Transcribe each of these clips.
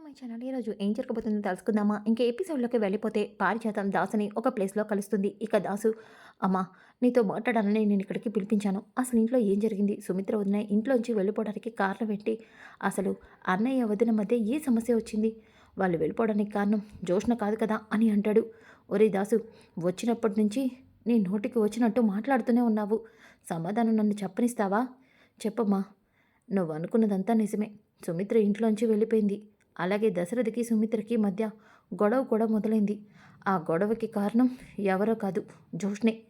To my channel. ఈరోజు ఏం జరగబోతుందో తెలుసుకుందామా? ఇంకా ఎపిసోడ్లోకి వెళ్ళిపోతే పారిజాతం దాసుని ఒక ప్లేస్లో కలుస్తుంది. ఇక దాసు అమ్మా నీతో మాట్లాడాలని నేను ఇక్కడికి పిలిపించాను. అసలు ఇంట్లో ఏం జరిగింది? సుమిత్ర వదిన ఇంట్లోంచి వెళ్ళిపోవడానికి కారణం పెట్టి అసలు అన్నయ్య వదిన మధ్య ఏ సమస్య వచ్చింది? వాళ్ళు వెళ్ళిపోవడానికి కారణం జోష్ణ కాదు కదా అని అంటాడు. ఒరే దాసు వచ్చినప్పటి నుంచి నీ నోటికి వచ్చినట్టు మాట్లాడుతూనే ఉన్నావు. సమాధానం నన్ను చెప్పనిస్తావా? చెప్పమ్మా. నువ్వు అనుకున్నదంతా నిజమే. సుమిత్ర ఇంట్లోంచి వెళ్ళిపోయింది. అలాగే దశరథకి సుమిత్రకి మధ్య గొడవ కూడా మొదలైంది. ఆ గొడవకి కారణం ఎవరో కాదు జోష్నే.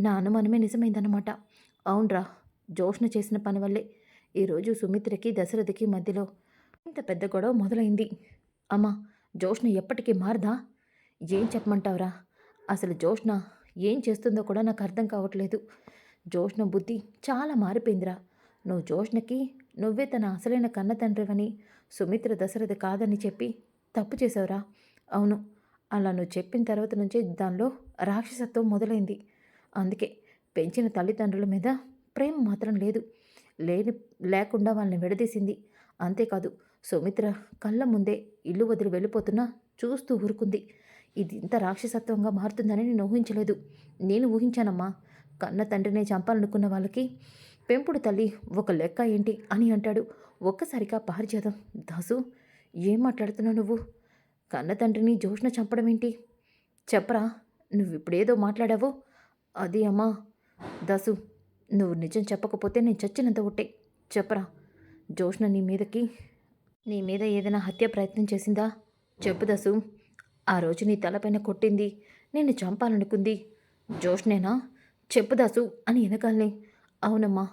నా అనుమానమే నిజమైందన్నమాట. అవునరా జోష్న చేసిన పని వల్లే. ఈరోజు సుమిత్రకి దశరథకి మధ్యలో ఇంత పెద్ద గొడవ మొదలైంది. అమ్మా జోష్న ఎప్పటికీ మారదా? ఏం చెప్పమంటావురా? అసలు జోష్న ఏం చేస్తుందో కూడా నాకు అర్థం కావట్లేదు. జోష్న బుద్ధి చాలా మారిపోయిందిరా. నువ్వు జోష్నకి నువ్వే తన అసలైన కన్న తండ్రివని సుమిత్ర దశరథ కాదని చెప్పి తప్పు చేసావురా అవును అలా నువ్వు చెప్పిన తర్వాత నుంచే దానిలో రాక్షసత్వం మొదలైంది. అందుకే పెంచిన తల్లిదండ్రుల మీద ప్రేమ మాత్రం లేదు. లేని లేకుండా వాళ్ళని విడదీసింది. అంతేకాదు సుమిత్ర కళ్ళ ముందే ఇల్లు వదిలి వెళ్ళిపోతున్నా చూస్తూ ఊరుకుంది. ఇది ఇంత రాక్షసత్వంగా మారుతుందని నేను ఊహించలేదు. నేను ఊహించానమ్మా. కన్న తండ్రినే చంపాలనుకున్న వాళ్ళకి పెంపుడు తల్లి ఒక లెక్క ఏంటి అని అంటాడు. ఒక్కసారిగా పారిజాతం దాసు ఏం మాట్లాడుతున్నావు నువ్వు? కన్న తండ్రిని జోష్న చంపడం ఏంటి? చెప్పరా నువ్వు ఇప్పుడేదో మాట్లాడావో? అది అమ్మా. దాసు నువ్వు నిజం చెప్పకపోతే నేను చచ్చినంత ఒట్టే. చెప్పరా జోష్న నీ మీదకి నీ మీద ఏదైనా హత్య ప్రయత్నం చేసిందా? చెప్పు దాసు ఆ రోజు నీ తలపైన కొట్టింది నిన్ను చంపాలనుకుంది. జోష్నేనా? చెప్పు దాసు అని వెనకాలనే. అవునమ్మా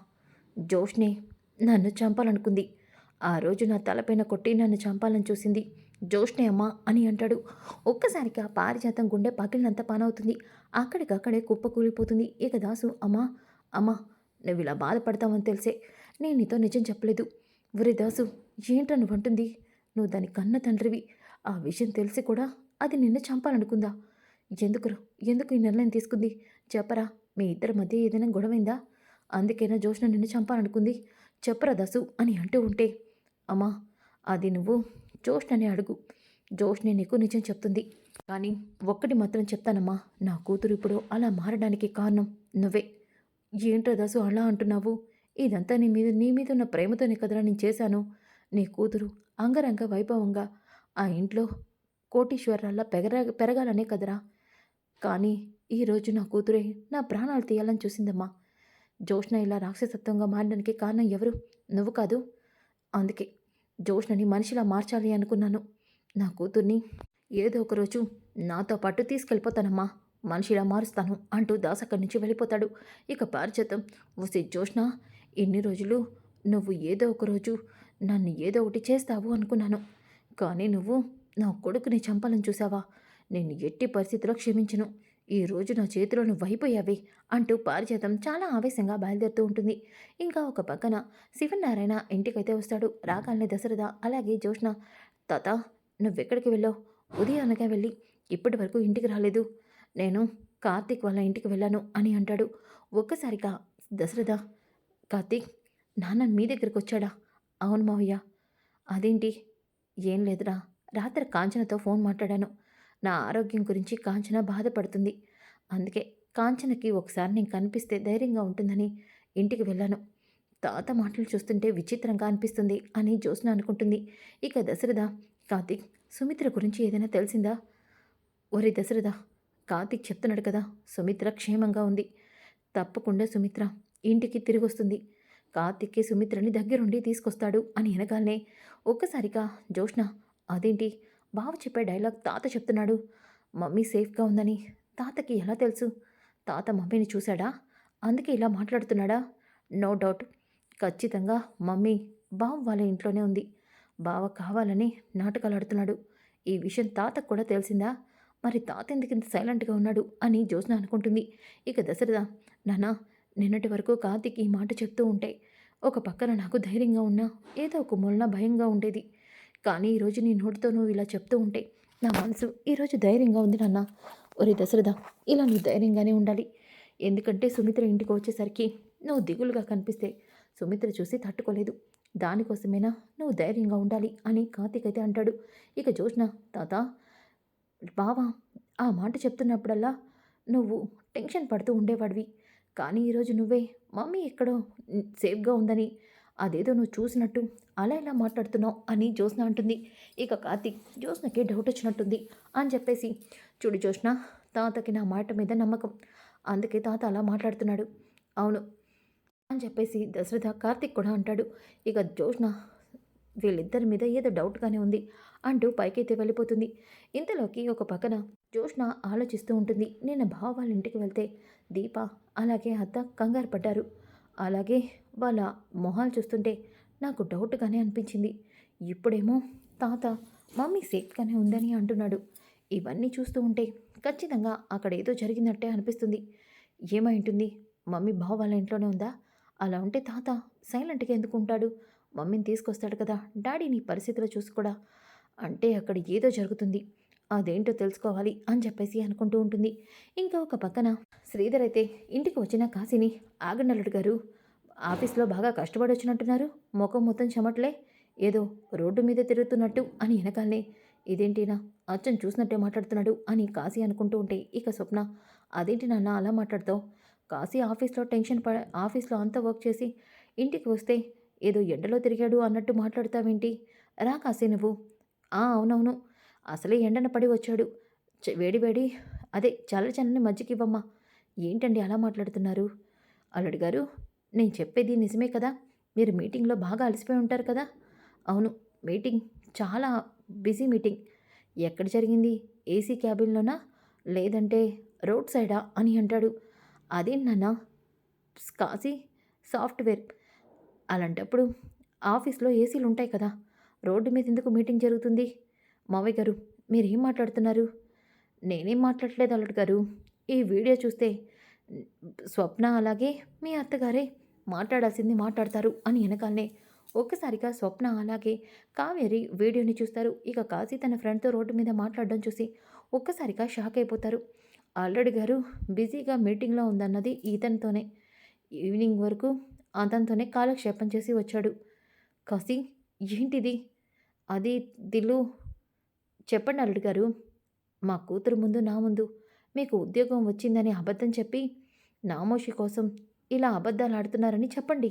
జోష్నే నన్ను చంపాలనుకుంది. ఆ రోజు నా తలపైన కొట్టి నన్ను చంపాలని చూసింది. జోష్నే అమ్మా అని అంటాడు. ఒక్కసారిగా పారిజాతం గుండె పగిలినంత పానవుతుంది. అక్కడికక్కడే కుప్ప కూలిపోతుంది. ఇక దాసు అమ్మా అమ్మా నువ్వు ఇలా బాధపడతావని తెలిసే. నేను నీతో నిజం చెప్పలేదు. ఒరే దాసు ఏంట్రా నువ్వు అంటుంది నువ్వు దాని కన్న తండ్రివి. ఆ విషయం తెలిసి కూడా అది నిన్ను చంపాలనుకుందా? ఎందుకురా? ఎందుకు ఈ నిర్ణయం తీసుకుంది? చెప్పరా మీ ఇద్దరి మధ్య ఏదైనా గొడవైందా? అందుకేనా జోష్న నిన్ను చంపాలనుకుంది? చెప్పరా దసు అని అంటూ ఉంటే అమ్మా అది నువ్వు జోష్నని అడుగు. జోష్నే నీకు నిజం చెప్తుంది. కానీ ఒక్కటి మాత్రం చెప్తానమ్మా నా కూతురు ఇప్పుడు అలా మారడానికి కారణం నువ్వే. ఏంట్రా దసు అలా అంటున్నావు? ఇదంతా నీ మీద నీ మీద ఉన్న ప్రేమతోనే కదరా నేను చేశాను. నీ కూతురు అంగరంగ వైభవంగా ఆ ఇంట్లో కోటీశ్వరాల్లా పెరగ పెరగాలనే కదరా. కానీ ఈరోజు నా కూతురే నా ప్రాణాలు తీయాలని చూసిందమ్మా. జోష్ణ ఇలా రాక్షసత్వంగా మారడానికి కారణం ఎవరు? నువ్వు కాదు. అందుకే జోష్ణని మనిషిలా మార్చాలి అనుకున్నాను. నా కూతుర్ని ఏదో ఒక రోజు నాతో పాటు తీసుకెళ్ళిపోతానమ్మా. మనిషిలా మారుస్తాను అంటూ దాస్ అక్కడి నుంచి వెళ్ళిపోతాడు. ఇక పారిచేతం వసే జోష్ణ ఎన్ని రోజులు నువ్వు ఏదో ఒక రోజు నన్ను ఏదో ఒకటి చేస్తావు అనుకున్నాను. కానీ నువ్వు నా కొడుకుని చంపాలని చూసావా? నేను ఎట్టి పరిస్థితిలో క్షమించను. ఈ రోజు నా చేతిలో నువ్వు అయిపోయావే అంటూ పారిజాతం చాలా ఆవేశంగా బయలుదేరుతూ ఉంటుంది. ఇంకా ఒక పక్కన శివనారాయణ ఇంటికైతే వస్తాడు. రాగానే దశరథ అలాగే జోష్ణ తాత నువ్వెక్కడికి వెళ్ళావు? ఉదయానగా వెళ్ళి ఇప్పటి వరకు ఇంటికి రాలేదు. నేను కార్తీక్ వాళ్ళ ఇంటికి వెళ్ళాను అని అంటాడు. ఒక్కసారిగా దశరథ కార్తీక్ నాన్న మీ దగ్గరికి వచ్చాడా? అవును మావయ్య. అదేంటి? ఏం లేదురా. రాత్రి కాంచనతో ఫోన్ మాట్లాడాను. నా ఆరోగ్యం గురించి కాంచన బాధపడుతుంది. అందుకే కాంచనకి ఒకసారి నేను కనిపిస్తే ధైర్యంగా ఉంటుందని ఇంటికి వెళ్ళాను. తాత మాటలు చూస్తుంటే విచిత్రంగా అనిపిస్తుంది అని జ్యోత్స్న అనుకుంటుంది. ఇక దశరథ కార్తీక్ సుమిత్ర గురించి ఏదైనా తెలిసిందా? ఒరే దశరథ కార్తీక్ చెప్తున్నాడు కదా సుమిత్ర క్షేమంగా ఉంది. తప్పకుండా సుమిత్ర ఇంటికి తిరిగి వస్తుంది కార్తీక్కి సుమిత్రని దగ్గరుండి తీసుకొస్తాడు అని అనగానే ఒక్కసారిగా జ్యోష్ణ అదేంటి? బావ చెప్పే డైలాగ్ తాత చెప్తున్నాడు. మమ్మీ సేఫ్గా ఉందని తాతకి ఎలా తెలుసు? తాత మమ్మీని చూశాడా? అందుకే ఇలా మాట్లాడుతున్నాడా? No doubt. ఖచ్చితంగా మమ్మీ బావ వాళ్ళ ఇంట్లోనే ఉంది. బావ కావాలని నాటకాలు ఆడుతున్నాడు. ఈ విషయం తాతకు కూడా తెలిసిందా? మరి తాత ఎందుకు ఇంత సైలెంట్గా ఉన్నాడు అని జ్యోత్స్న అనుకుంటుంది. ఇక దశరథ నాన్న నిన్నటి వరకు కార్తీక్ ఈ మాట చెప్తూ ఉంటే ఒక పక్కన నాకు ధైర్యంగా ఉన్నా ఏదో ఒక మూలన భయంగా ఉండేది. కానీ ఈరోజు నీ నోటితో నువ్వు ఇలా చెప్తూ ఉంటే నా మనసు ఈరోజు ధైర్యంగా ఉంది నాన్న. ఒరే దశరథ ఇలా నువ్వు ధైర్యంగానే ఉండాలి. ఎందుకంటే సుమిత్ర ఇంటికి వచ్చేసరికి నువ్వు దిగులుగా కనిపిస్తే సుమిత్ర చూసి తట్టుకోలేదు. దానికోసమేనా నువ్వు ధైర్యంగా ఉండాలి అని కార్తీక్ అయితే అంటాడు. ఇక జోష్న తాత బావా ఆ మాట చెప్తున్నప్పుడల్లా నువ్వు టెన్షన్ పడుతూ ఉండేవాడివి. కానీ ఈరోజు నువ్వే మమ్మీ ఎక్కడో సేఫ్గా ఉందని అదేదో నువ్వు చూసినట్టు. అలా ఇలా మాట్లాడుతున్నావు అని జ్యోత్స్న అంటుంది. ఇక కార్తీక్ జ్యోత్స్నకి డౌట్ వచ్చినట్టుంది అని చెప్పేసి చూడు జ్యోత్స్న తాతకి నా మాట మీద నమ్మకం. అందుకే తాత అలా మాట్లాడుతున్నాడు. అవును అని చెప్పేసి దశరథ కార్తీక్ కూడా అంటాడు. ఇక జ్యోత్స్న వీళ్ళిద్దరి మీద ఏదో డౌట్గానే ఉంది అంటూ పైకైతే వెళ్ళిపోతుంది. ఇంతలోకి ఒక పక్కన జ్యోత్స్న ఆలోచిస్తూ ఉంటుంది. నేను బావ వాళ్ళ ఇంటికి వెళ్తే దీప అలాగే అత్త కంగారు పడ్డారు. అలాగే వాళ్ళ మొహాలు చూస్తుంటే నాకు డౌట్గానే అనిపించింది. ఇప్పుడేమో తాత మమ్మీ సేఫ్గానే ఉందని అంటున్నాడు. ఇవన్నీ చూస్తూ ఉంటే ఖచ్చితంగా అక్కడ ఏదో జరిగినట్టే అనిపిస్తుంది. ఏమై ఉంటుంది? మమ్మీ బావ వాళ్ళ ఇంట్లోనే ఉందా? అలా ఉంటే తాత సైలెంట్గా ఎందుకు ఉంటాడు? మమ్మీని తీసుకొస్తాడు కదా డాడీని పరిస్థితిలో చూసి కూడా అంటే అక్కడ ఏదో జరుగుతుంది. అదేంటో తెలుసుకోవాలి అని చెప్పేసి అనుకుంటూ ఉంటుంది. ఇంకా ఒక పక్కన శ్రీధర్ అయితే ఇంటికి వచ్చిన కాశీని ఆగండలుడు గారు. ఆఫీస్లో బాగా కష్టపడి వచ్చినట్టున్నారు ముఖం మొత్తం చెమట్లే. ఏదో రోడ్డు మీద తిరుగుతున్నట్టు అని వెనకాలనే ఇదేంటినా అచ్చం చూసినట్టే మాట్లాడుతున్నాడు అని కాశీ అనుకుంటూ ఉంటే ఇక స్వప్న అదేంటి నాన్న అలా మాట్లాడతావు? కాశీ ఆఫీస్లో టెన్షన్ పడ ఆఫీస్లో అంతా వర్క్ చేసి ఇంటికి వస్తే ఏదో ఎండలో తిరిగాడు అన్నట్టు మాట్లాడతావేంటి? రా కాశీ నువ్వు. ఆ అవునవును. అసలే ఎండన పడి వచ్చాడు. చ- వేడి వేడి అదే చల్ల చల్లని మజ్జిగివ్వమ్మా ఏంటండి అలా మాట్లాడుతున్నారు? అల్లుడు గారు నేను చెప్పేది నిజమే కదా? మీరు మీటింగ్లో బాగా అలసిపోయి ఉంటారు కదా? అవును మీటింగ్ చాలా బిజీ మీటింగ్. ఎక్కడ జరిగింది? ఏసీ క్యాబిన్లోనా? లేదంటే రోడ్ సైడా అని అంటాడు. అదేం నాన్న? కాశీ సాఫ్ట్వేర్. అలాంటప్పుడు ఆఫీస్లో ఏసీలు ఉంటాయి కదా? రోడ్డు మీద ఎందుకు మీటింగ్ జరుగుతుంది? మావయ్య గారు మీరేం మాట్లాడుతున్నారు? నేనేం మాట్లాడలేదు అల్లుడు గారు. ఈ వీడియో చూస్తే స్వప్న అలాగే మీ అత్తగారే మాట్లాడాల్సింది మాట్లాడతారు అని వెనకాలనే ఒక్కసారిగా స్వప్న అలాగే కావేరి వీడియోని చూస్తారు. ఇక కాశీ తన ఫ్రెండ్తో రోడ్డు మీద మాట్లాడడం చూసి ఒక్కసారిగా షాక్ అయిపోతారు. ఆల్రెడీ గారు బిజీగా మీటింగ్లో ఉందన్నది ఇతనితోనే ఈవినింగ్ వరకు అతనితోనే కాలక్షేపం చేసి వచ్చాడు. కాశీ ఏంటిది? అది దిల్లు చెప్పండి అల్లుడు గారు. మా కూతురు ముందు నా ముందు. మీకు ఉద్యోగం వచ్చిందని అబద్ధం చెప్పి నామోషి కోసం ఇలా అబద్ధాలు ఆడుతున్నారని చెప్పండి.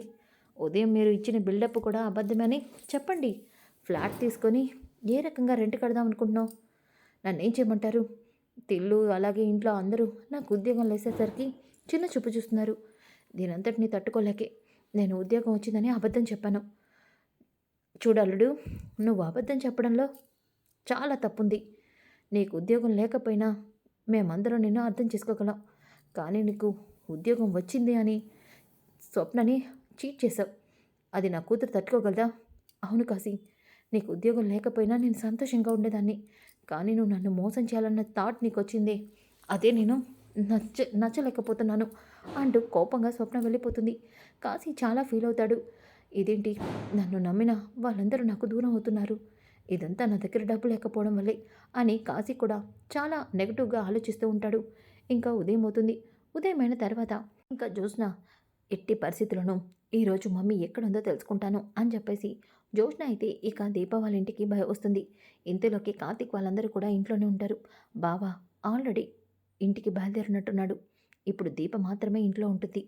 ఉదయం మీరు ఇచ్చిన బిల్డప్ కూడా అబద్ధమని? చెప్పండి. ఫ్లాట్ తీసుకొని ఏ రకంగా రెంట్ కడదాం అనుకుంటున్నావు? నన్ను ఏం చేయమంటారు? తిల్లు అలాగే ఇంట్లో అందరూ నాకు ఉద్యోగం లేసేసరికి చిన్న చూపు చూస్తున్నారు. దీనంతటిని తట్టుకోలేకే నేను ఉద్యోగం వచ్చిందని అబద్ధం చెప్పాను. చూడల్లుడు నువ్వు అబద్ధం చెప్పడంలో చాలా తప్పుంది. నీకు ఉద్యోగం లేకపోయినా మేమందరం నిన్ను అర్థం చేసుకోగలం. కానీ నీకు ఉద్యోగం వచ్చింది అని స్వప్నని చీట్ చేశావు. అది నా కూతురు తట్టుకోగలదా? అవును కాశీ. నీకు ఉద్యోగం లేకపోయినా నేను సంతోషంగా ఉండేదాన్ని. కానీ నువ్వు నన్ను మోసం చేయాలన్న థాట్ నీకు వచ్చింది అదే నేను నచ్చ నచ్చలేకపోతున్నాను అంటూ కోపంగా స్వప్న వెళ్ళిపోతుంది. కాశీ చాలా ఫీల్ అవుతాడు. ఇదేంటి? నన్ను నమ్మిన వాళ్ళందరూ నాకు దూరం అవుతున్నారు. ఇదంతా నా దగ్గర డబ్బు లేకపోవడం వల్లే అని కాశీ కూడా చాలా నెగటివ్గా ఆలోచిస్తూ ఉంటాడు. ఇంకా ఉదయం అవుతుంది. ఉదయమైన తర్వాత ఇంకా జ్యోత్స్న ఎట్టి పరిస్థితులను ఈరోజు మమ్మీ ఎక్కడుందో తెలుసుకుంటాను అని చెప్పేసి జ్యోత్స్న అయితే ఇక దీప వాళ్ళ ఇంటికి భయ వస్తుంది. ఇంతలోకి కార్తీక్ వాళ్ళందరూ కూడా ఇంట్లోనే ఉంటారు. బావా ఆల్రెడీ ఇంటికి బయలుదేరినట్టున్నాడు. ఇప్పుడు దీప మాత్రమే ఇంట్లో ఉంటుంది.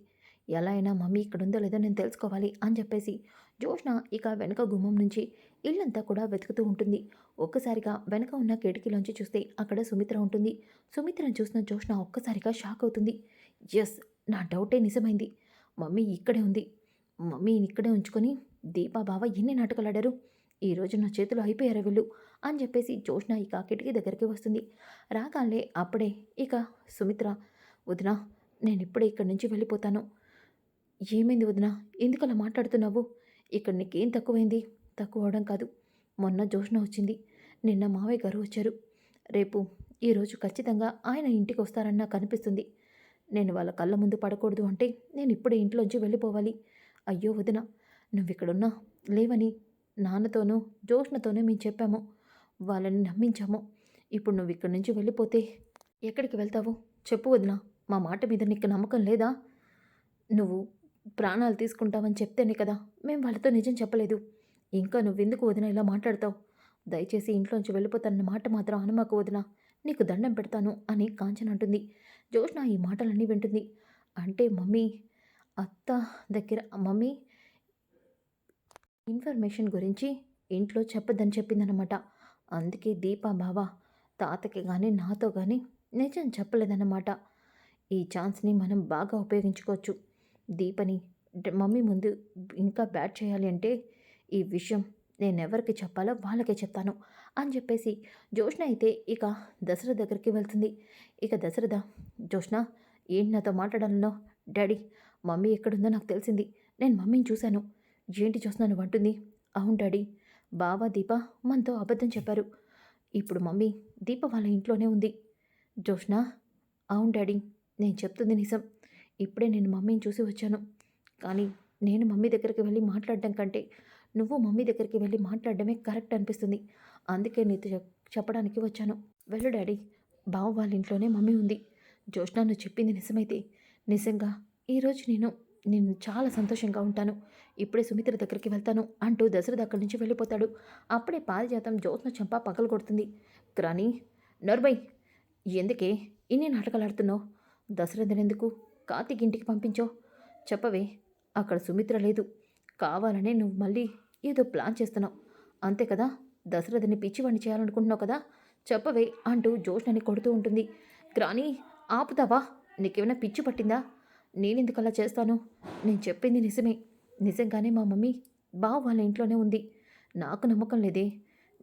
ఎలా అయినా మమ్మీ ఇక్కడ ఉందో లేదో నేను తెలుసుకోవాలి అని చెప్పేసి జోష్న ఇక వెనక గుమ్మం నుంచి ఇల్లంతా కూడా వెతుకుతూ ఉంటుంది. ఒక్కసారిగా వెనక ఉన్న కిటికీలోంచి చూస్తే అక్కడ సుమిత్ర ఉంటుంది. సుమిత్రను చూసిన జోష్న ఒక్కసారిగా షాక్ అవుతుంది. ఎస్ నా డౌటే నిజమైంది. మమ్మీ ఇక్కడే ఉంది. మమ్మీని ఇక్కడే ఉంచుకొని దీపా బావ ఎన్ని నాటకాలు ఈరోజు నా చేతులు అయిపోయారు వీళ్ళు? అని చెప్పేసి జోష్న ఇక కిటికీ దగ్గరికి వస్తుంది. రాగానే అప్పుడే ఇక సుమిత్ర వదిన నేను ఇప్పుడే ఇక్కడి నుంచి వెళ్ళిపోతాను. ఏమైంది వదిన? ఎందుకు అలా మాట్లాడుతున్నావు? ఇక్కడ నీకేం తక్కువైంది? తక్కువ అవడం కాదు. మొన్న జోష్న వచ్చింది. నిన్న మావయ్య గారు వచ్చారు. రేపు ఈరోజు ఖచ్చితంగా ఆయన ఇంటికి వస్తారని నాకు అనిపిస్తుంది. నేను వాళ్ళ కళ్ళ ముందు పడకూడదు అంటే నేను ఇప్పుడే ఇంట్లోంచి వెళ్ళిపోవాలి. అయ్యో వదిన నువ్వు ఇక్కడున్నా లేవని నాన్నతోనూ జోష్నతోనూ మేము చెప్పాము. వాళ్ళని నమ్మించాము. ఇప్పుడు నువ్వు ఇక్కడి నుంచి వెళ్ళిపోతే ఎక్కడికి వెళ్తావు? చెప్పు వదిన మా మాట మీద నీకు నమ్మకం లేదా? నువ్వు ప్రాణాలు తీసుకుంటామని చెప్తేనే కదా? మేము వాళ్ళతో నిజం చెప్పలేదు. ఇంకా నువ్వెందుకు వదిన ఇలా మాట్లాడతావు? దయచేసి ఇంట్లోంచి వెళ్ళిపోతానన్న మాట మాత్రం అనమాకు వదిన. నీకు దండం పెడతాను అని కాంచన అంటుంది. జోష్న ఈ మాటలన్నీ వింటుంది. అంటే మమ్మీ అత్త దగ్గర మమ్మీ ఇన్ఫర్మేషన్ గురించి ఇంట్లో చెప్పొద్దని చెప్పిందనమాట అందుకే దీపా బావ తాతకి కానీ నాతో కానీ నిజం చెప్పలేదన్నమాట. ఈ ఛాన్స్ని మనం బాగా ఉపయోగించుకోవచ్చు. దీపని మమ్మీ ముందు ఇంకా బ్యాట్ చేయాలి అంటే ఈ విషయం నేను ఎవరికి చెప్పాలో వాళ్ళకే చెప్తాను అని చెప్పేసి జోష్న అయితే ఇక దసరా దగ్గరికి వెళ్తుంది. ఇక దశరథ జోష్న ఏంటి నాతో మాట్లాడాలనో? డాడీ మమ్మీ ఎక్కడుందో నాకు తెలిసింది. నేను మమ్మీని చూశాను. ఏంటి చూస్తున్నాను అంటుంది. అవును డాడీ బావ దీప మనతో అబద్ధం చెప్పారు. ఇప్పుడు మమ్మీ దీప వాళ్ళ ఇంట్లోనే ఉంది. జోష్న అవును డాడీ నేను చెప్తుంది నిజం. ఇప్పుడే నేను మమ్మీని చూసి వచ్చాను. కానీ నేను మమ్మీ దగ్గరికి వెళ్ళి మాట్లాడడం కంటే నువ్వు మమ్మీ దగ్గరికి వెళ్ళి మాట్లాడడమే కరెక్ట్ అనిపిస్తుంది. అందుకే నీతో చెప్పడానికి వచ్చాను. వెళ్ళు డాడీ బావ వాళ్ళ ఇంట్లోనే మమ్మీ ఉంది. జోష్న నువ్వు చెప్పింది నిజమైతే నిజంగా ఈరోజు నేను నేను చాలా సంతోషంగా ఉంటాను. ఇప్పుడే సుమిత్ర దగ్గరికి వెళ్తాను అంటూ దశరథ అక్కడి నుంచి వెళ్ళిపోతాడు. అప్పుడే పారిజాతం జ్యోత్న చంప పగలు కొడుతుంది కానీ నర్బై ఎందుకే ఇన్ని నాటకాలు ఆడుతున్నావు? దశరథనెందుకు కార్తిక్ ఇంటికి పంపించో. చెప్పవే అక్కడ సుమిత్ర లేదు. కావాలనే నువ్వు మళ్ళీ ఏదో ప్లాన్ చేస్తున్నావు. అంతే కదా? దశరథని పిచ్చివాణ్ణి చేయాలనుకుంటున్నావు కదా? చెప్పవే అంటూ జోష్నని కొడుతూ ఉంటుంది. గ్రాని ఆపుతావా? నీకేమైనా పిచ్చి పట్టిందా? నేనెందుకు అలా చేస్తాను? నేను చెప్పింది నిజమే. నిజంగానే మా మమ్మీ బావ వాళ్ళ ఇంట్లోనే ఉంది. నాకు నమ్మకం లేదే.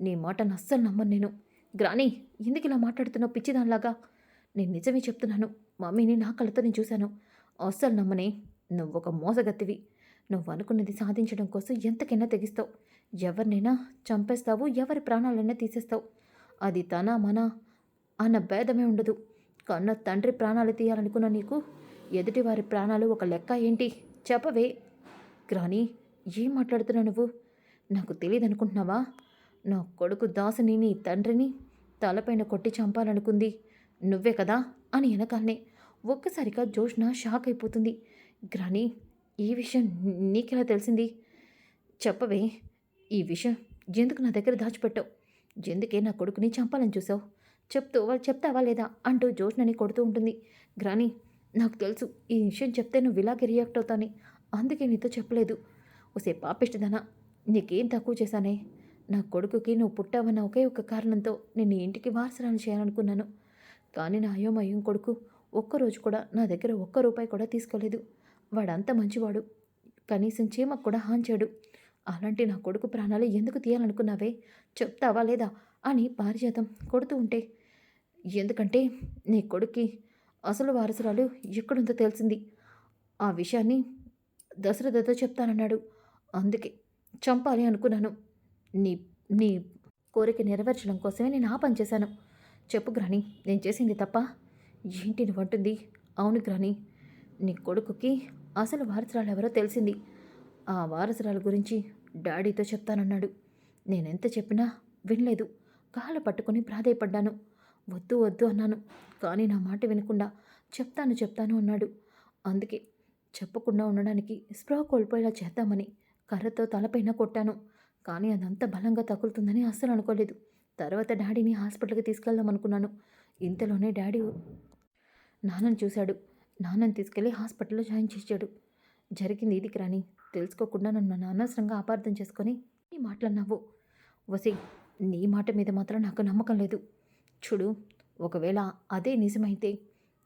నీ మాటను అస్సలు నమ్మను నేను. గ్రాని ఎందుకు ఇలా మాట్లాడుతున్నావు పిచ్చిదానిలాగా? నేను నిజమే చెప్తున్నాను. మమ్మీని నా కళ్ళతో నేను చూశాను. అస్సలు నమ్మనే. నువ్వు ఒక మోసగత్తివి. నువ్వు అనుకున్నది సాధించడం కోసం ఎంతకైనా తెగిస్తావు. ఎవరినైనా చంపేస్తావు. ఎవరి ప్రాణాలైనా తీసేస్తావు. అది తన మన అన్న భేదమే ఉండదు. కన్న తండ్రి ప్రాణాలు తీయాలనుకున్న నీకు ఎదుటి వారి ప్రాణాలు ఒక లెక్క ఏంటి? చెప్పవే. గ్రాని ఏం మాట్లాడుతున్నావు నువ్వు? నాకు తెలియదు అనుకుంటున్నావా నా కొడుకు దాసుని నీ తండ్రిని తలపైన కొట్టి చంపాలనుకుంది. నువ్వే కదా? అని వెనకాలనే ఒక్కసారిగా జోష్న షాక్ అయిపోతుంది. గ్రాని ఈ విషయం నీకెలా తెలిసింది? చెప్పవే ఈ విషయం ఎందుకు నా దగ్గర దాచిపెట్టావు? ఎందుకే నా కొడుకుని చంపాలని చూసావు? చెప్తూ చెప్తావా లేదా? అంటూ జోష్నని కొడుతూ ఉంటుంది. గ్రాని నాకు తెలుసు ఈ విషయం చెప్తే నువ్వు ఇలాగే రియాక్ట్ అవుతాని. అందుకే నీతో చెప్పలేదు. ఒసే పాపిష్టదనా నీకేం తక్కువ చేశానే? నా కొడుకుకి నువ్వు పుట్టావన్న ఒకే ఒక కారణంతో నేను ఇంటికి వారసరాలు చేయాలనుకున్నాను. కానీ నా అయోమయం కొడుకు ఒక్కరోజు కూడా నా దగ్గర ఒక్క రూపాయి కూడా తీసుకోలేదు. వాడంత మంచివాడు. కనీసం చీమకు కూడా హాంచాడు. అలాంటి నా కొడుకు ప్రాణాలు ఎందుకు తీయాలనుకున్నావే? చెప్తావా లేదా? అని పారిజాతం కొడుతూ ఉంటే ఎందుకంటే నీ కొడుక్కి అసలు వారసురాలు ఎక్కడుందో తెలిసింది. ఆ విషయాన్ని దశరథతో చెప్తానన్నాడు. అందుకే చంపాలి అనుకున్నాను. నీ నీ కోరిక నెరవేర్చడం కోసమే నేను ఆ పని చేశాను. చెప్పు గ్రాని నేను చేసింది తప్ప? ఏంటి నువ్వంటుంది అవును గ్రాని నీ కొడుకుకి అసలు వారసురాలు ఎవరో తెలిసింది. ఆ వారసురాలు గురించి డాడీతో చెప్తానన్నాడు. నేనెంత చెప్పినా వినలేదు. కాళ్ళు పట్టుకొని ప్రాధేయపడ్డాను. వద్దు వద్దు అన్నాను. కానీ నా మాట వినకుండా చెప్తాను చెప్తాను అన్నాడు. అందుకే చెప్పకుండా ఉండడానికి స్పృహ కోల్పోయేలా చేద్దామని కర్రతో తలపైన కొట్టాను. కానీ అదంత బలంగా తగులుతుందని అస్సలు అనుకోలేదు. తర్వాత డాడీని హాస్పిటల్కి తీసుకెళ్దాం అనుకున్నాను. ఇంతలోనే డాడీ నాన్నని చూశాడు. నాన్నని తీసుకెళ్ళి హాస్పిటల్లో జాయిన్ చేశాడు. జరిగింది ఇది రాని తెలుసుకోకుండా నన్ను అనవసరంగా అపార్థం చేసుకొని నీ మాట్లాడినావు వసి నీ మాట మీద మాత్రం నాకు నమ్మకం లేదు. చూడు ఒకవేళ అదే నిజమైతే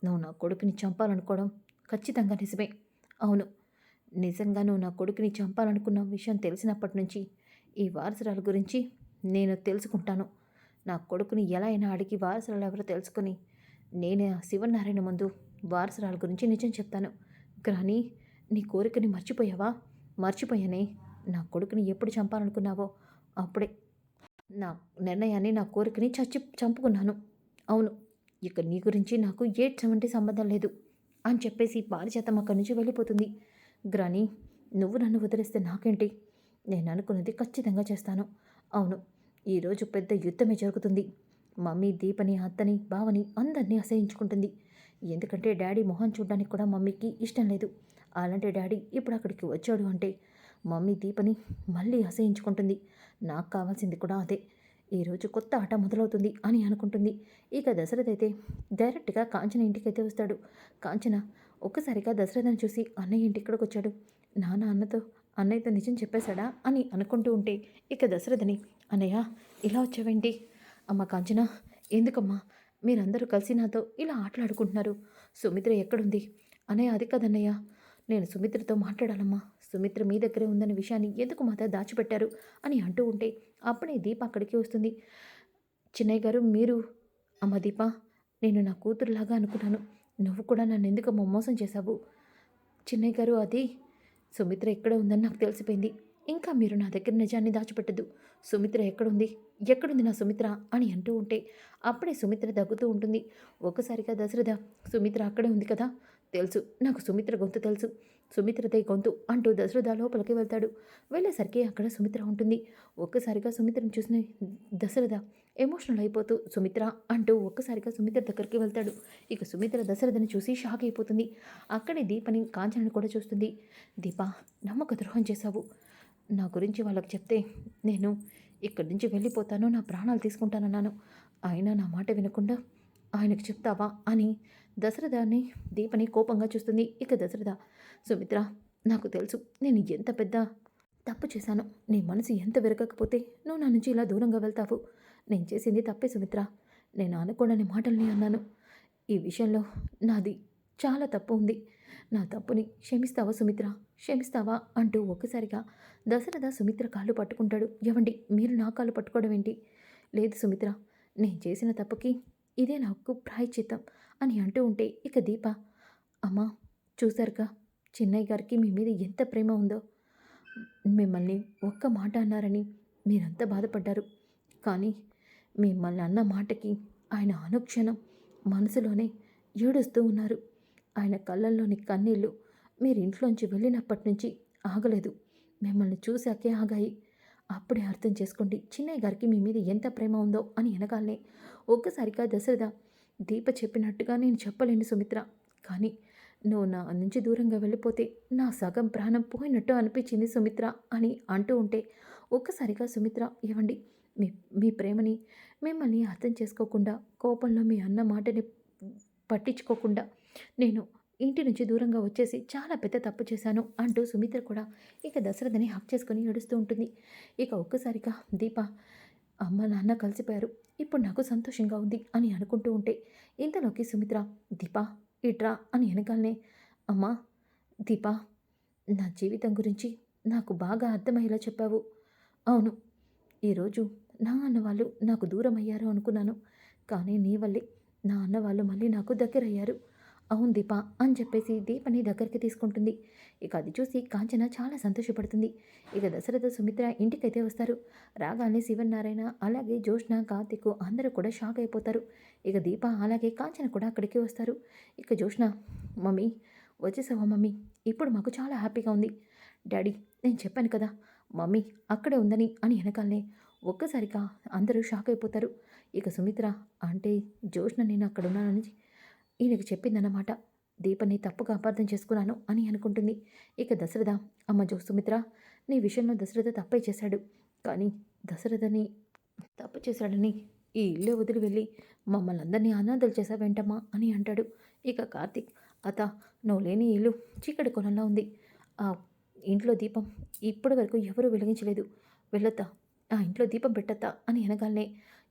నువ్వు నా కొడుకుని చంపాలనుకోవడం ఖచ్చితంగా నిజమే. అవును నిజంగా నువ్వు నా కొడుకుని చంపాలనుకున్న విషయం తెలిసినప్పటి నుంచి ఈ వారసురాల గురించి నేను తెలుసుకుంటాను. నా కొడుకుని ఎలా అయినా అడిగి వారసురాలు ఎవరో తెలుసుకొని. నేను ఆ శివనారాయణ ముందు వారసురాల గురించి నిజం చెప్తాను. కానీ నీ కోరికని మర్చిపోయావా? మర్చిపోయానే. నా కొడుకుని ఎప్పుడు చంపాలనుకున్నావో? అప్పుడే. నా నిర్ణయాన్ని నా కోరికని చచ్చి చంపుకున్నాను. అవును. ఇక నీ గురించి నాకు ఏడ్చమంటే సంబంధం లేదు అని చెప్పేసి పారిజాతం అక్కడి నుంచి వెళ్ళిపోతుంది. గ్రాని నువ్వు నన్ను వదిలేస్తే నాకేంటి? నేను అనుకున్నది ఖచ్చితంగా చేస్తాను. అవును. ఈరోజు పెద్ద యుద్ధమే జరుగుతుంది. మమ్మీ దీపని అత్తని బావని అందరినీ అసహించుకుంటుంది. ఎందుకంటే డాడీ మొహం చూడడానికి కూడా మమ్మీకి ఇష్టం లేదు. అలాంటి డాడీ ఇప్పుడు అక్కడికి వచ్చాడు అంటే మమ్మీ దీపని మళ్ళీ అసహించుకుంటుంది. నాకు కావాల్సింది కూడా అదే. ఈరోజు కొత్త ఆట మొదలవుతుంది అని అనుకుంటుంది. ఇక దశరథ్ అయితే డైరెక్ట్గా కాంచన ఇంటికైతే వస్తాడు. కాంచన ఒక్కసారిగా దశరథని చూసి అన్నయ్య ఇంటి ఇక్కడికి వచ్చాడు నాన్న అన్నతో అన్నయ్యతో నిజం చెప్పేశాడా అని అనుకుంటూ ఉంటే ఇక దశరథని అన్నయ్య ఇలా వచ్చావేంటి? అమ్మ కాంచన ఎందుకమ్మా? మీరందరూ కలిసి నాతో ఇలా ఆటలాడుకుంటున్నారు. సుమిత్ర ఎక్కడుంది? అన్నయ్య అది కదన్నయ్య. నేను సుమిత్రతో మాట్లాడాలమ్మా. సుమిత్ర మీ దగ్గరే ఉందనే విషయాన్ని ఎందుకు మాత దాచిపెట్టారు అని అంటూ ఉంటే అప్పుడే దీప అక్కడికి వస్తుంది. చిన్నయ్య గారు మీరు అమ్మ దీప నేను నా కూతురులాగా అనుకున్నాను. నువ్వు కూడా నన్ను ఎందుకు మోసం చేశావు? చిన్నయ్య గారు అది సుమిత్ర ఎక్కడ ఉందని నాకు తెలిసిపోయింది. ఇంకా మీరు నా దగ్గర నిజాన్ని దాచిపెట్టదు. సుమిత్ర ఎక్కడుంది? ఎక్కడుంది నా సుమిత్ర? అని అంటూ ఉంటే అప్పుడే సుమిత్ర దగ్గుతూ ఉంటుంది. ఒక్కసారిగా దశరథ సుమిత్ర అక్కడే ఉంది కదా? తెలుసు. నాకు సుమిత్ర గొంతు తెలుసు. సుమిత్రదే గొంతు అంటూ దశరథ లోపలికి వెళ్తాడు. వెళ్ళేసరికి అక్కడ సుమిత్ర ఉంటుంది. ఒక్కసారిగా సుమిత్రను చూసిన దశరథ ఎమోషనల్ అయిపోతూ సుమిత్ర అంటూ ఒక్కసారిగా సుమిత్ర దగ్గరికి వెళ్తాడు. ఇక సుమిత్ర దశరథని చూసి షాక్ అయిపోతుంది. అక్కడే దీపని కాంచనని కూడా చూస్తుంది. దీప నమ్మక ద్రోహం చేశావు. నా గురించి వాళ్ళకి చెప్తే నేను ఇక్కడి నుంచి వెళ్ళిపోతాను నా ప్రాణాలు తీసుకుంటానన్నాను. ఆయన నా మాట వినకుండా ఆయనకు చెప్తావా అని దశరథని దీపని కోపంగా చూస్తుంది. ఇక దశరథ సుమిత్ర నాకు తెలుసు నేను ఎంత పెద్ద తప్పు చేశాను. నీ మనసు ఎంత విరగకపోతే నువ్వు నా నుంచి ఇలా దూరంగా వెళ్తావు. నేను చేసింది తప్పే సుమిత్ర. నేను అనుకోడని మాటల్ని అన్నాను. ఈ విషయంలో నాది చాలా తప్పు ఉంది. నా తప్పుని క్షమిస్తావా సుమిత్ర? క్షమిస్తావా? అంటూ ఒక్కసారిగా దశరథ సుమిత్ర కాళ్ళు పట్టుకుంటాడు. ఎవండి మీరు నా కాళ్ళు పట్టుకోవడం ఏంటి? లేదు సుమిత్ర నేను చేసిన తప్పుకి ఇదే నాకు ప్రాయశ్చిత్తం అని అంటూ ఉంటే ఇక దీప అమ్మా చూశారుగా చిన్నయ్య గారికి మీ మీద ఎంత ప్రేమ ఉందో. మిమ్మల్ని ఒక్క మాట అన్నారని మీరంతా బాధపడ్డారు. కానీ మిమ్మల్ని అన్న మాటకి ఆయన అనుక్షణం మనసులోనే ఏడుస్తూ ఉన్నారు. ఆయన కళ్ళల్లోని కన్నీళ్ళు మీరు ఇంట్లోంచి వెళ్ళినప్పటి నుంచి ఆగలేదు. మిమ్మల్ని చూశాకే ఆగాయి. అప్పుడే అర్థం చేసుకోండి చిన్నయ్య గారికి మీ మీద ఎంత ప్రేమ ఉందో అని వెనకాలనే ఒక్కసారిగా దశరథ దీప చెప్పినట్టుగా నేను చెప్పలేను సుమిత్ర. కానీ నువ్వు నా నుంచి దూరంగా వెళ్ళిపోతే నా సగం ప్రాణం పోయినట్టు అనిపించింది సుమిత్ర అని అంటూ ఉంటే ఒక్కసారిగా సుమిత్ర ఇవ్వండి మీ మీ ప్రేమని మిమ్మల్ని అర్థం చేసుకోకుండా కోపంలో మీ అన్న మాటని పట్టించుకోకుండా నేను ఇంటి నుంచి దూరంగా వచ్చేసి చాలా పెద్ద తప్పు చేశాను అంటూ సుమిత్ర కూడా ఇక దశరథని హక్ చేసుకొని ఏడుస్తూ ఉంటుంది. ఇక ఒక్కసారిగా దీప అమ్మ నాన్న కలిసిపోయారు. ఇప్పుడు నాకు సంతోషంగా ఉంది అని అనుకుంటూ ఉంటే ఇంతలోకి సుమిత్ర దీప ఇట్రా అని వెనకాలనే అమ్మా దీప నా జీవితం గురించి నాకు బాగా అర్థమయ్యేలా చెప్పావు. అవును ఈరోజు నా అన్న వాళ్ళు నాకు దూరం అయ్యారు అనుకున్నాను. కానీ నీ వల్లే నా అన్న వాళ్ళు మళ్ళీ నాకు దగ్గరయ్యారు. అవును దీప అని చెప్పేసి దీపని దగ్గరికి తీసుకుంటుంది. ఇక అది చూసి కాంచన చాలా సంతోషపడుతుంది. ఇక దశరథ సుమిత్ర ఇంటికైతే వస్తారు. రాగానే శివనారాయణ అలాగే జోష్ణ కార్తిక్ అందరూ కూడా షాక్ అయిపోతారు. ఇక దీప అలాగే కాంచన కూడా అక్కడికి వస్తారు. ఇక జోష్ణ మమ్మీ వచ్చేసావా మమ్మీ? ఇప్పుడు మాకు చాలా హ్యాపీగా ఉంది. డాడీ నేను చెప్పాను కదా మమ్మీ అక్కడే ఉందని అని వెనకాలనే ఒక్కసారిగా అందరూ షాక్ అయిపోతారు. ఇక సుమిత్ర అంటే జోష్ణ నేను అక్కడ ఉన్నానని ఈయనకు చెప్పిందన్నమాట. దీపని తప్పుగా అపార్థం చేసుకున్నాను అని అనుకుంటుంది. ఇక దశరథ అమ్మ జో సుమిత్ర నీ విషయంలో దశరథ తప్పే చేశాడు. కానీ దశరథని తప్పు చేశాడని ఈ ఇల్లు వదిలి వెళ్ళి మమ్మల్ని అందరినీ అనాథలు చేశావేంటమ్మా అని అంటాడు. ఇక కార్తీక్ అత నువ్వు లేని ఇల్లు చీకటి కొనంలా ఉంది. ఆ ఇంట్లో దీపం ఇప్పటి వరకు ఎవరూ వెలిగించలేదు. వెళ్ళొత్తా ఆ ఇంట్లో దీపం పెట్టత్తా అని అనగానే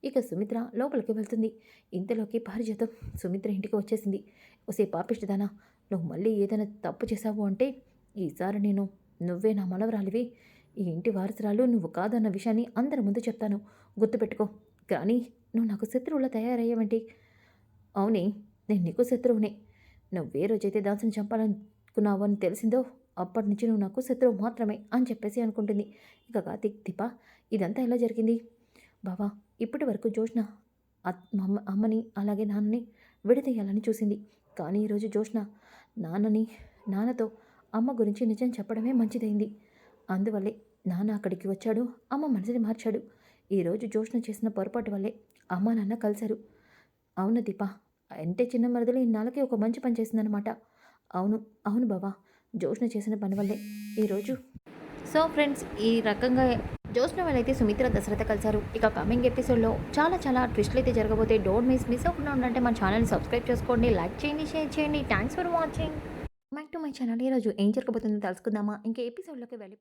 ఇక సుమిత్ర లోపలికి వెళ్తుంది. ఇంతలోకి పారిజాతం సుమిత్ర ఇంటికి వచ్చేసింది. ఒసే పాపిష్టిదానా నువ్వు మళ్ళీ ఏదైనా తప్పు చేశావు అంటే ఈసారి నేను నువ్వే నా మనవరాలివి. ఈ ఇంటి వారసురాలు నువ్వు కాదన్న విషయాన్ని అందరి ముందు చెప్తాను. గుర్తుపెట్టుకో. కానీ నువ్వు నాకు శత్రువులా తయారయ్యావంటి అవునే నేను నీకు శత్రువునే. నువ్వు రోజైతే దాసుని చంపాలనుకున్నావు అని తెలిసిందో అప్పటి నుంచి నువ్వు నాకు శత్రువు మాత్రమే అని చెప్పేసి అనుకుంటుంది. ఇక కార్తీక్ దీప ఇదంతా ఎలా జరిగింది? బావా ఇప్పటి వరకు జోష్న అమ్మ అమ్మని అలాగే నాన్నని విడదీయాలని చూసింది. కానీ ఈరోజు జోష్న నాన్నని నాన్నతో అమ్మ గురించి నిజం చెప్పడమే మంచిదైంది. అందువల్లే నాన్న అక్కడికి వచ్చాడు అమ్మ మనసుని మార్చాడు. ఈరోజు జోష్న చేసిన పొరపాటు వల్లే అమ్మ నాన్న కలిశారు. అవును దీప అంటే చిన్న మరదలు ఇన్నాళ్ళకి ఒక మంచి పని చేసిందనమాట అవును అవును బావా జోష్న చేసిన పని వల్లే ఈరోజు సో ఫ్రెండ్స్ ఈ రకంగా జోష్న వాళ్ళైతే సుమిత్ర దశరథ కలిశారు. ఇక కమింగ్ ఎపిసోడ్లో చాలా చాలా ట్విస్ట్లు అయితే జరగబోతే డోంట్ మిస్ మిస్ అవ్వకుండా ఉండంటే మన ఛానల్ని సబ్స్క్రైబ్ చేసుకోండి లైక్ చేయండి షేర్ చేయండి. Thanks for watching back to my channel ఈరోజు ఏం జరగబోతుందో తెలుసుకుందామా? ఇంకా ఎపిసోడ్లోకి వెళ్ళిపోతుంది